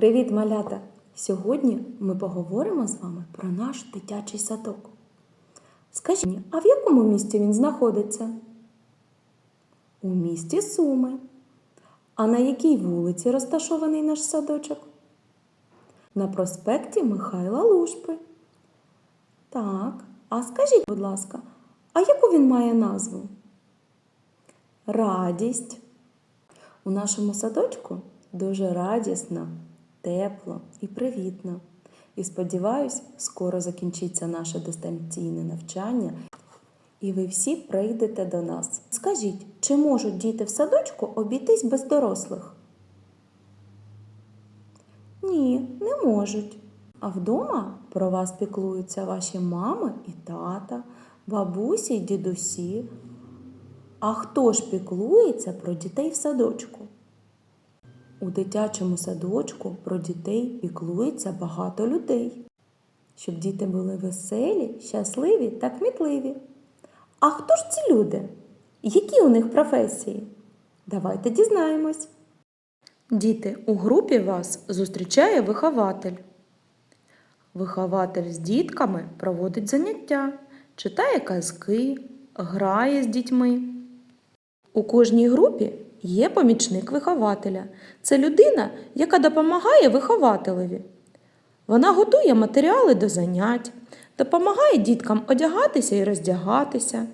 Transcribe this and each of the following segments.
Привіт, малята! Сьогодні ми поговоримо з вами про наш дитячий садок. Скажіть, мені, а в якому місті він знаходиться? У місті Суми. А на якій вулиці розташований наш садочок? На проспекті Михайла Лушпи. Так, а скажіть, будь ласка, а яку він має назву? Радість. У нашому садочку дуже радісно, тепло і привітно. І сподіваюсь, скоро закінчиться наше дистанційне навчання, і ви всі прийдете до нас. Скажіть, чи можуть діти в садочку обійтись без дорослих? Ні, не можуть. А вдома про вас піклуються ваші мами і тата, бабусі й дідусі. А хто ж піклується про дітей в садочку? У дитячому садочку про дітей піклується багато людей, щоб діти були веселі, щасливі та кмітливі. А хто ж ці люди? Які у них професії? Давайте дізнаємось. Діти, у групі вас зустрічає вихователь. Вихователь з дітками проводить заняття, читає казки, грає з дітьми. У кожній групі є помічник вихователя. Це людина, яка допомагає вихователеві. Вона готує матеріали до занять, допомагає діткам одягатися і роздягатися,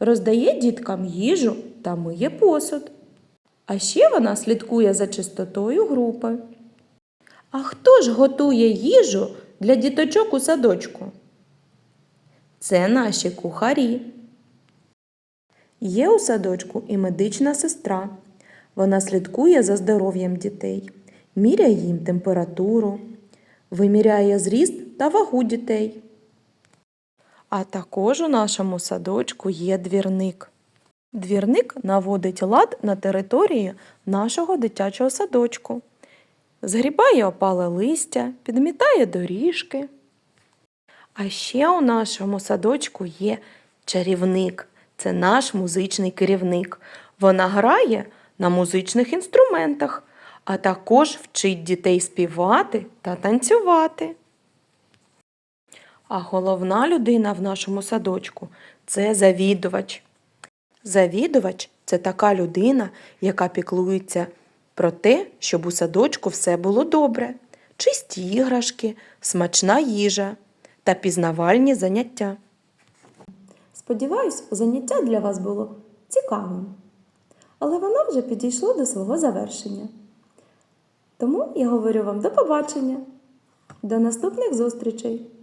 роздає діткам їжу та миє посуд. А ще вона слідкує за чистотою групи. А хто ж готує їжу для діточок у садочку? Це наші кухарі. Є у садочку і медична сестра. Вона слідкує за здоров'ям дітей, міряє їм температуру, виміряє зріст та вагу дітей. А також у нашому садочку є двірник. Двірник наводить лад на території нашого дитячого садочку, згрібає опале листя, підмітає доріжки. А ще у нашому садочку є чарівник. Це наш музичний керівник. Вона грає на музичних інструментах, а також вчить дітей співати та танцювати. А головна людина в нашому садочку це завідувач. Завідувач це така людина, яка піклується про те, щоб у садочку все було добре, чисті іграшки, смачна їжа та пізнавальні заняття. Сподіваюсь, заняття для вас було цікавим, але воно вже підійшло до свого завершення. Тому я говорю вам до побачення, до наступних зустрічей!